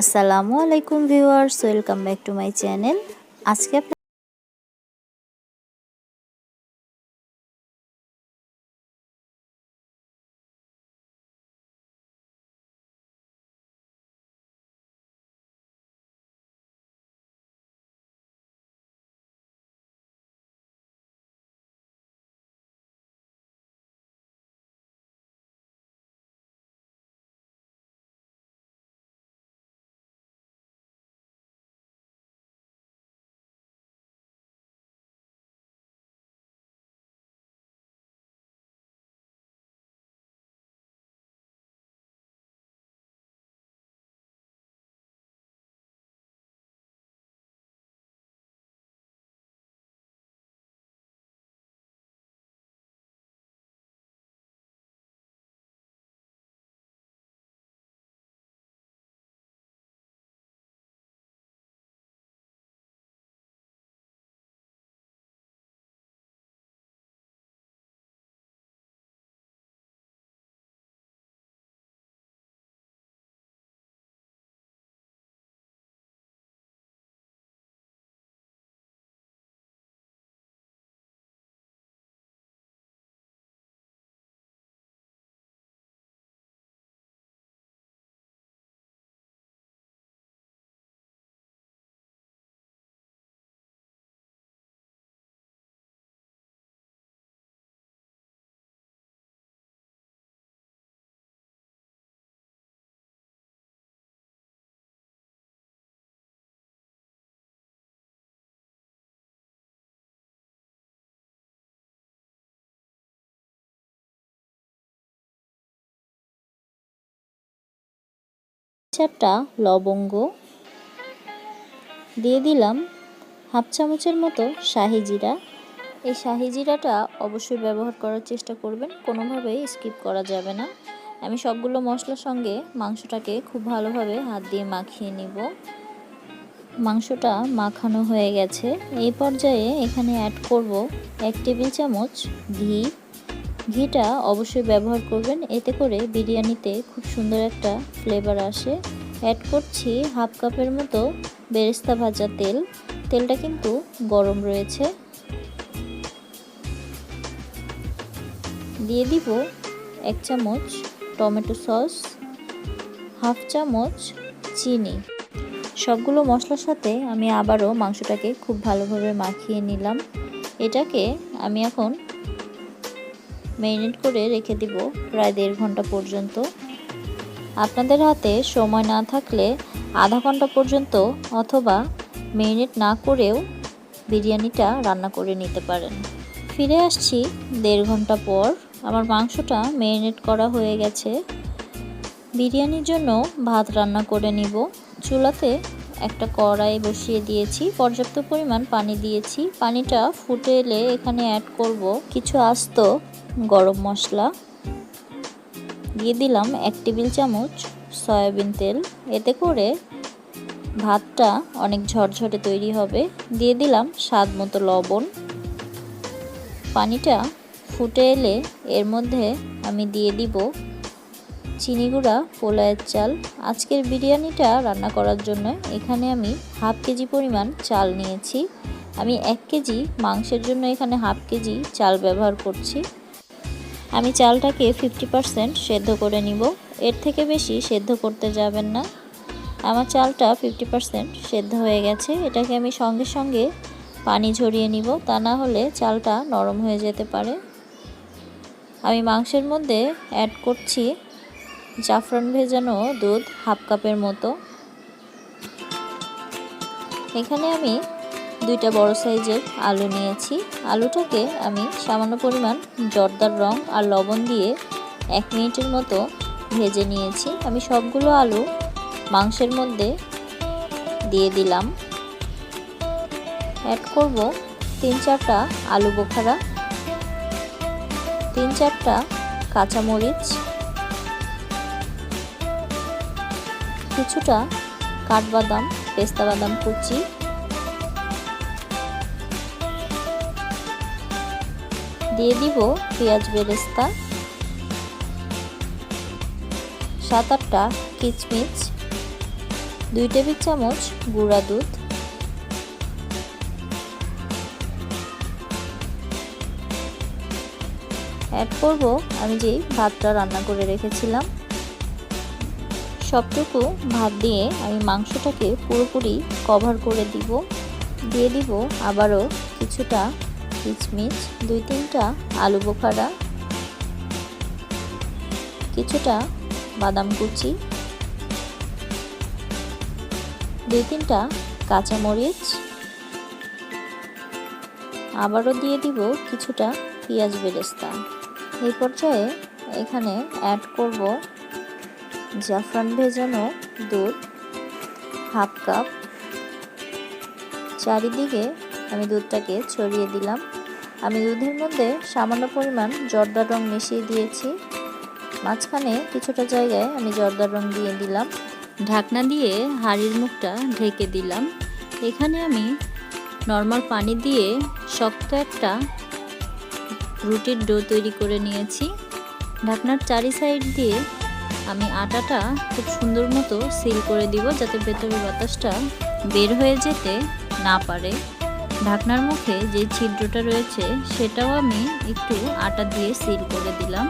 আসসালামু আলাইকুম viewers welcome back to my channel. আজকে চারটা লবঙ্গ দিয়ে দিলাম হাফ চামচের মতো শাহি জিরা। এই শাহি জিরাটা অবশ্যই ব্যবহার করার চেষ্টা করবেন, কোনোভাবেই স্কিপ করা যাবে না। আমি সবগুলো মশলার সঙ্গে মাংসটাকে খুব ভালোভাবে হাত দিয়ে মাখিয়ে নিব। মাংসটা মাখানো হয়ে গেছে। এই পর্যায়ে এখানে অ্যাড করব এক টেবিল চামচ ঘি ঘিটা অবশ্যই ব্যবহার করবেন। এতে করে বিরিয়ানিতে খুব সুন্দর একটা ফ্লেভার আসে। অ্যাড করছি হাফ কাপের মতো বেরেস্তা ভাজা তেল। তেলটা কিন্তু গরম রয়েছে। দিয়ে দিব এক চামচ টমেটো সস, হাফ চামচ চিনি। সবগুলো মশলার সাথে আমি আবারও মাংসটাকে খুব ভালোভাবে মাখিয়ে নিলাম। এটাকে আমি এখন ম্যারিনেট করে রেখে দিব প্রায় দেড় ঘণ্টা পর্যন্ত। আপনাদের হাতে সময় না থাকলে আধা ঘণ্টা পর্যন্ত অথবা ম্যারিনেট না করেও বিরিয়ানিটা রান্না করে নিতে পারেন। ফিরে আসছি দেড় ঘণ্টা পর। আমার মাংসটা ম্যারিনেট করা হয়ে গেছে। বিরিয়ানির জন্য ভাত রান্না করে নিব। চুলাতে একটা কড়াই বসিয়ে দিয়েছি। পর্যাপ্ত পরিমাণ পানি দিয়েছি। পানিটা ফুটে এলে এখানে অ্যাড করব কিছু আস্ত গরম মশলা। দিয়ে দিলাম এক টেবিল চামচ সয়াবিন তেল। এতে করে ভাতটা অনেক ঝরঝরে তৈরি হবে। দিয়ে দিলাম স্বাদ মতো লবণ। পানিটা ফুটে এলে এর মধ্যে আমি দিয়ে দিব চিনি গুঁড়া পোলায়ের চাল। আজকের বিরিয়ানিটা রান্না করার জন্য এখানে আমি হাফ কেজি পরিমাণ চাল নিয়েছি। আমি এক কেজি মাংসের জন্য এখানে হাফ কেজি চাল ব্যবহার করছি। আমি চালটাকে ফিফটি পারসেন্ট সেদ্ধ করে নিব। এর থেকে বেশি সেদ্ধ করতে যাবেন না। আমার চালটা ফিফটি পারসেন্ট সেদ্ধ হয়ে গেছে। এটাকে আমি সঙ্গে সঙ্গে পানি ঝরিয়ে নিব। তা না হলে চালটা নরম হয়ে যেতে পারে। আমি মাংসের মধ্যে অ্যাড করছি জাফরান ভেজানো দুধ হাফ কাপের মতো। এখানে আমি দুইটা বড় সাইজের আলু নিয়েছি। আলুটাকে আমি সামান্য পরিমাণ জর্দার রং আর লবণ দিয়ে এক মিনিটের মতো ভেজে নিয়েছি। আমি সবগুলো আলু মাংসের মধ্যে দিয়ে দিলাম। অ্যাড করব তিন চারটা আলু বোখারা, তিন চারটা কাঁচামরিচ, কিছুটা কাঠবাদাম, পেস্তা বাদাম কুচি দিয়ে দিব পেঁয়াজ বেরেস্তা, সাত আটটা কিচমিচ, দুই টেবিল চামচ গুঁড়া দুধ, অ্যাড করব আমি যেই ভাতটা রান্না করে রেখেছিলাম। সবটুকু ভাত দিয়ে আমি মাংসটাকে পুরোপুরি কভার করে দিব। দিয়ে দিব আবারও কিছুটা কিচমিচ দুই তিনটা আলু বোখারা, কিছুটা বাদাম কুচি, দুই তিনটা কাঁচামরিচ আবারও দিয়ে দিব কিছুটা পেঁয়াজ বেরেস্তা। এই পর্যায়ে এখানে অ্যাড করব জাফরান ভেজানো দুধ, হাফ কাপ। চারিদিকে আমি দুধটাকে ছড়িয়ে দিলাম। আমি দুধের মধ্যে সামান্য পরিমাণ জর্দার রং মিশিয়ে দিয়েছি। মাঝখানে কিছুটা জায়গায় আমি জর্দার রং দিয়ে দিলাম। ঢাকনা দিয়ে হাঁড়ির মুখটা ঢেকে দিলাম। এখানে আমি নর্মাল পানি দিয়ে শক্ত একটা রুটির ডো তৈরি করে নিয়েছি। ঢাকনার চারি সাইড দিয়ে আমি আটাটা খুব সুন্দর মতো সিল করে দিব যাতে ভেতরের বাতাসটা বের হয়ে যেতে না পারে। ঢাকনার মুখে যে ছিদ্রটা রয়েছে, সেটাও আমি একটু আটা দিয়ে সিল করে দিলাম।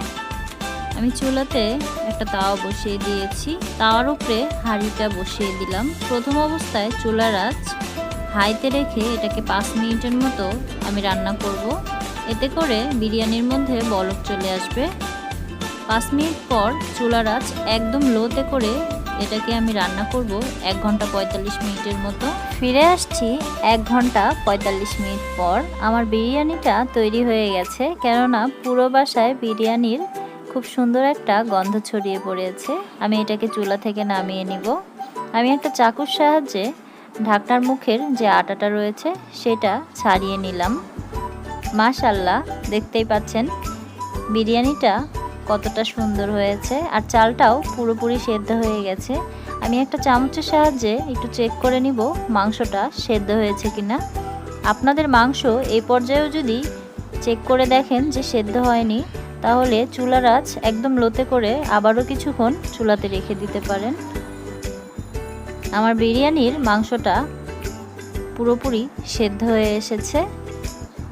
আমি চুলাতে একটা তাওয়া বসিয়ে দিয়েছি। তাওয়ার উপরে হাঁড়িটা বসিয়ে দিলাম। প্রথম অবস্থায় চুলার আঁচ হাইতে রেখে এটাকে পাঁচ মিনিটের মতো আমি রান্না করব। এতে করে বিরিয়ানির মধ্যে বলক চলে আসবে। পাঁচ মিনিট পর চুলার আঁচ একদম লোতে করে এটাকে আমি রান্না করব এক ঘণ্টা পঁয়তাল্লিশ মিনিটের মতো। ফিরে আসছি এক ঘণ্টা পঁয়তাল্লিশ মিনিট পর। আমার বিরিয়ানিটা তৈরি হয়ে গেছে, কেননা পুরো বাসায় বিরিয়ানির খুব সুন্দর একটা গন্ধ ছড়িয়ে পড়েছে। আমি এটাকে চুলা থেকে নামিয়ে নিব। আমি একটা চাকুর সাহায্যে ঢাকনার মুখের যে আটাটা রয়েছে, সেটা ছাড়িয়ে নিলাম। মাশাল্লাহ দেখতেই পাচ্ছেন, বিরিয়ানিটা কতটা সুন্দর হয়েছে। আর চালটাও পুরোপুরি সেদ্ধ হয়ে গেছে। আমি একটা চামচের সাহায্যে একটু চেক করে নিব মাংসটা সেদ্ধ হয়েছে কিনা। আপনাদের মাংস এই পর্যায়েও যদি চেক করে দেখেন যে সেদ্ধ হয়নি, তাহলে চুলার আঁচ একদম লোতে করে আবারও কিছুক্ষণ চুলাতে রেখে দিতে পারেন। আমার বিরিয়ানির মাংসটা পুরোপুরি সেদ্ধ হয়ে এসেছে।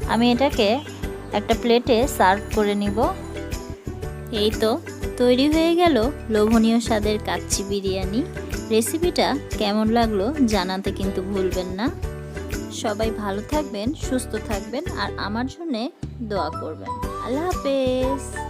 আমি এটাকে একটা প্লেটে সার্ভ করে নিব। এই তো, তৈরি হয়ে গেল লোভনীয় স্বাদের কাচ্চি বিরিয়ানি। রেসিপিটা কেমন লাগল জানাতে কিন্তু ভুলবেন না। সবাই ভালো থাকবেন, সুস্থ থাকবেন আর আমার জন্যে দোয়া করবেন। আল্লাহ হাফেজ।